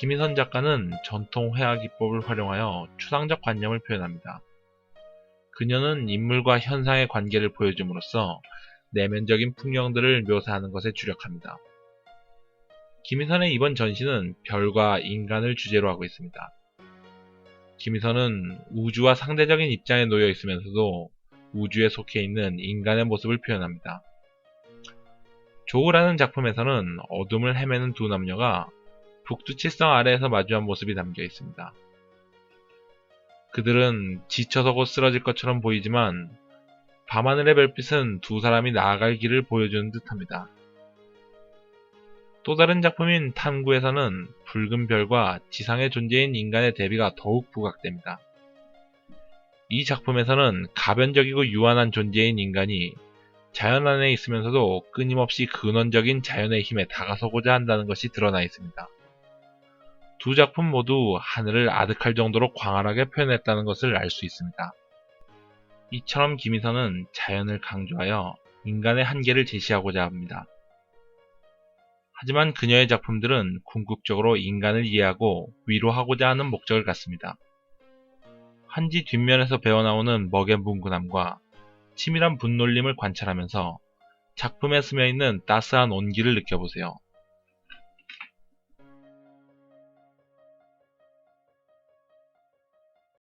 김희선 작가는 전통 회화 기법을 활용하여 추상적 관념을 표현합니다. 그녀는 인물과 현상의 관계를 보여줌으로써 내면적인 풍경들을 묘사하는 것에 주력합니다. 김희선의 이번 전시는 별과 인간을 주제로 하고 있습니다. 김희선은 우주와 상대적인 입장에 놓여 있으면서도 우주에 속해 있는 인간의 모습을 표현합니다. 조우라는 작품에서는 어둠을 헤매는 두 남녀가 북두 칠성 아래에서 마주한 모습이 담겨 있습니다. 그들은 지쳐서 곧 쓰러질 것처럼 보이지만 밤하늘의 별빛은 두 사람이 나아갈 길을 보여주는 듯합니다. 또 다른 작품인 탐구에서는 붉은 별과 지상의 존재인 인간의 대비가 더욱 부각됩니다. 이 작품에서는 가변적이고 유한한 존재인 인간이 자연 안에 있으면서도 끊임없이 근원적인 자연의 힘에 다가서고자 한다는 것이 드러나 있습니다. 두 작품 모두 하늘을 아득할 정도로 광활하게 표현했다는 것을 알 수 있습니다. 이처럼 김희선은 자연을 강조하여 인간의 한계를 제시하고자 합니다. 하지만 그녀의 작품들은 궁극적으로 인간을 이해하고 위로하고자 하는 목적을 갖습니다. 한지 뒷면에서 배어나오는 먹의 뭉근함과 치밀한 분놀림을 관찰하면서 작품에 스며있는 따스한 온기를 느껴보세요.